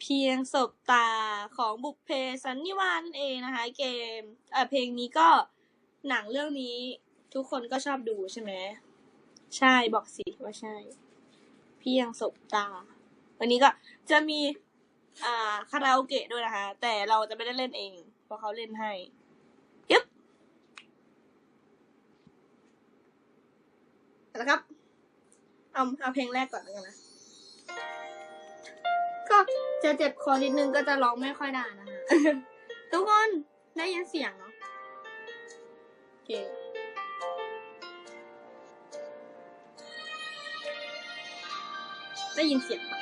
เพียงสบตาของบุพเพสันนิวาสนั่นเองนะคะ เกมเอ่อเพลงนี้ก็หนังเรื่องนี้ทุกคนก็ชอบดูใช่ไหมใช่บอกสิว่าใช่ เพียงสบตา วันนี้ก็จะมีอ่าคาราโอเกะด้วยนะคะ แต่เราจะไม่ได้เล่นเอง เพราะเขาเล่นให้ยึบแล้วครับ เอาเอาเพลงแรกก่อนแล้วกันนะ จะเจ็บคอนิดนึงก็จะร้องไม่ค่อยได้นะคะ ทุกคนได้ยินเสียงเนาะโอเคได้ยินเสียงปะ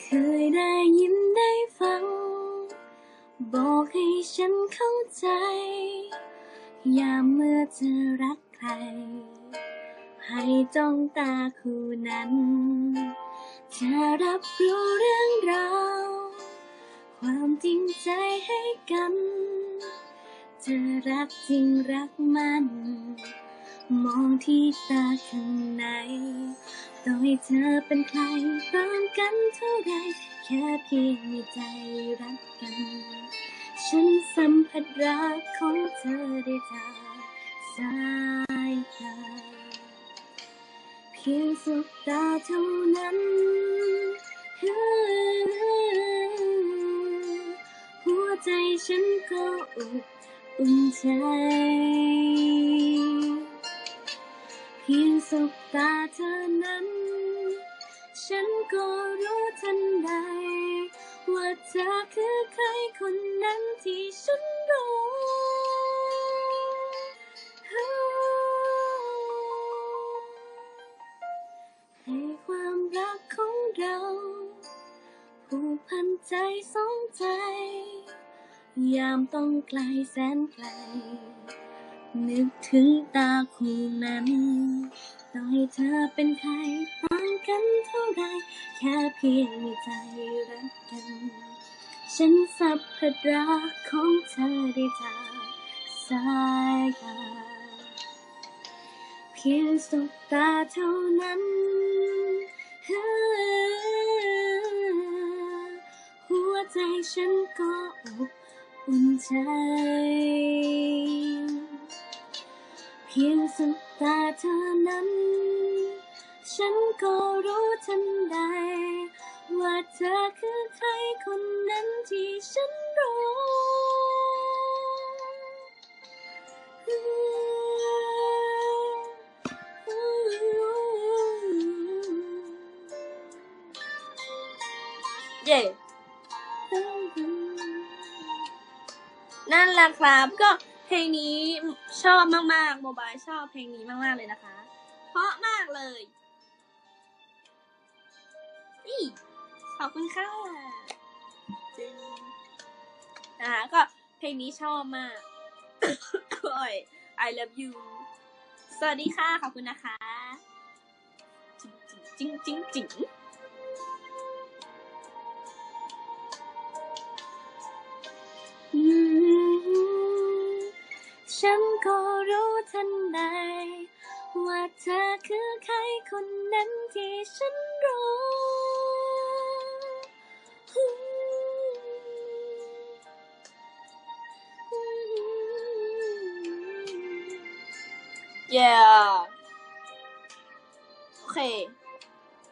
เคยได้ยินได้ฟัง บอกให้ฉันเข้าใจ ยามเมื่อจะรักใคร ให้จ้องตาคู่นั้น จะรับรู้เรื่องราว ความจริงใจให้กัน จะรักจริงรักมัน มองที่ตาข้างในต่อให้เธอเป็นใครต่างกันเท่าไร แค่เพียงมีใจรักกัน ฉันสัมผัสรักของเธอได้จากสายตาเพียงสบตาเท่านั้นหัวใจฉันก็อบอุ่นใจ สบตาเธอนั้น ฉันก็รู้ทันใด ว่าเธอคือใครคนนั้นที่ฉันรู้ให้ความรักของเราผูกพันใจสองใจ ยามต้องไกลแสนไกล นึกถึงตาคู่นั้น ต่อให้เธอเป็นใครต่างกันเท่าไร แค่เพียงมีใจรักกัน ฉันสับผัสรักของเธอได้จากสายตาเพียงสบตาเท่านั้นหัวใจฉันก็อบอุ่นใจ พียงสบตาเธอนั้น ฉันก็รู้ทันใด ว่าเธอคือใครคนนั้นที่ฉันรู้ เย่นั่นแหละครับก็ เพลงนี้ชอบมากๆโมบายชอบเพลงนี้มากๆเลยนะคะ เพราะมากเลยอีขอบคุณค่ะจึงนะคะก็เพลงนี้ชอบมากโอ้ย I love you สวัสดีค่ะ ขอบคุณนะคะ จริงจริงจริง ฉันก็รู้ทันใด ว่าเธอคือใครคนนั้นที่ฉันรู้ yeah โอเค